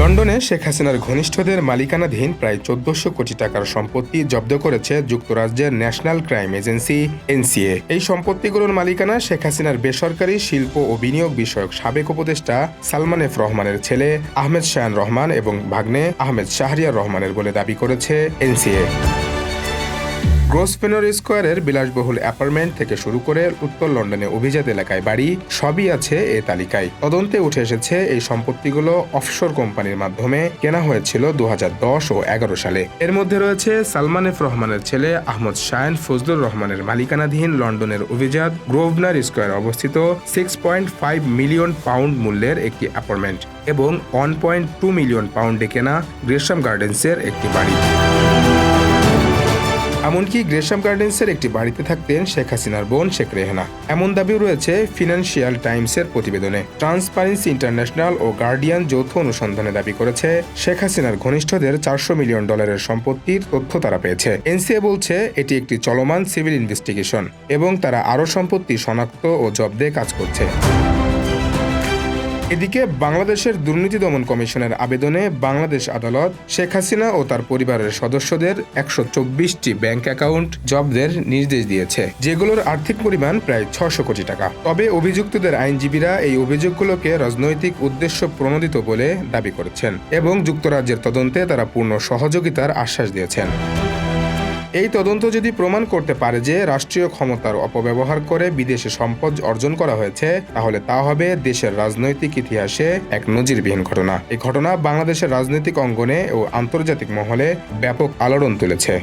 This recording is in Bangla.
লন্ডনে শেখ হাসিনার ঘনিষ্ঠদের মালিকানাধীন প্রায় চোদ্দশো কোটি টাকার সম্পত্তি জব্দ করেছে যুক্তরাজ্যের ন্যাশনাল ক্রাইম এজেন্সি, এনসিএ। এই সম্পত্তিগুলোর মালিকানা শেখ হাসিনার বেসরকারি শিল্প ও বিনিয়োগ বিষয়ক সাবেক উপদেষ্টা সালমান এফ রহমানের ছেলে আহমেদ শায়ান রহমান এবং ভাগ্নে আহমেদ শাহরিয়ার রহমানের বলে দাবি করেছে এনসিএ। গ্রোসপেনর স্কোয়ারের বিলাসবহুল অ্যাপার্টমেন্ট থেকে শুরু করে উত্তর লন্ডনে অভিজাত এলাকায় বাড়ি সবই আছে এ তালিকায়। তদন্তে উঠে এসেছে এই সম্পত্তিগুলো অফশোর কোম্পানির মাধ্যমে কেনা হয়েছিল দু হাজার দশ ও এগারো সালে। এর মধ্যে রয়েছে সালমান এফ রহমানের ছেলে আহমদ শায়ন ফজলুর রহমানের মালিকানাধীন লন্ডনের অভিজাত গ্রোভনার স্কোয়ার অবস্থিত six point five million pound মূল্যের একটি অ্যাপার্টমেন্ট এবং ওয়ান পয়েন্ট টু মিলিয়ন পাউন্ডে কেনা গ্রেশাম গার্ডেন্সের একটি বাড়ি। এমনকি গ্রেশাম গার্ডেন্সের একটি বাড়িতে থাকতেন শেখ হাসিনার বোন শেখ রেহানা। এমন দাবিও রয়েছে ফিনান্সিয়াল টাইমসের প্রতিবেদনে। ট্রান্সপারেন্সি ইন্টারন্যাশনাল ও গার্ডিয়ান যৌথ অনুসন্ধানে দাবি করেছে, শেখ হাসিনার ঘনিষ্ঠদের চারশো মিলিয়ন ডলারের সম্পত্তির তথ্য তারা পেয়েছে। এনসিএ বলছে, এটি একটি চলমান সিভিল ইনভেস্টিগেশন এবং তারা আরও সম্পত্তি শনাক্ত ও জব্দে কাজ করছে। এদিকে বাংলাদেশের দুর্নীতি দমন কমিশনের আবেদনে বাংলাদেশ আদালত শেখ হাসিনা ও তার পরিবারের সদস্যদের একশো চব্বিশটি ব্যাংক অ্যাকাউন্ট জব্দের নির্দেশ দিয়েছে, যেগুলোর আর্থিক পরিমাণ প্রায় ছশো কোটি টাকা। তবে অভিযুক্তদের আইনজীবীরা এই অভিযোগগুলোকে রাজনৈতিক উদ্দেশ্য প্রণোদিত বলে দাবি করেছেন এবং যুক্তরাজ্যের তদন্তে তারা পূর্ণ সহযোগিতার আশ্বাস দিয়েছেন। এই তদন্ত যদি প্রমাণ করতে পারে যে রাষ্ট্রীয় ক্ষমতার অপব্যবহার করে বিদেশে সম্পদ অর্জন করা হয়েছে, তাহলে তা হবে দেশের রাজনৈতিক ইতিহাসে এক নজিরবিহীন ঘটনা। এই ঘটনা বাংলাদেশের রাজনৈতিক অঙ্গনে ও আন্তর্জাতিক মহলে ব্যাপক আলোড়ন তুলেছে।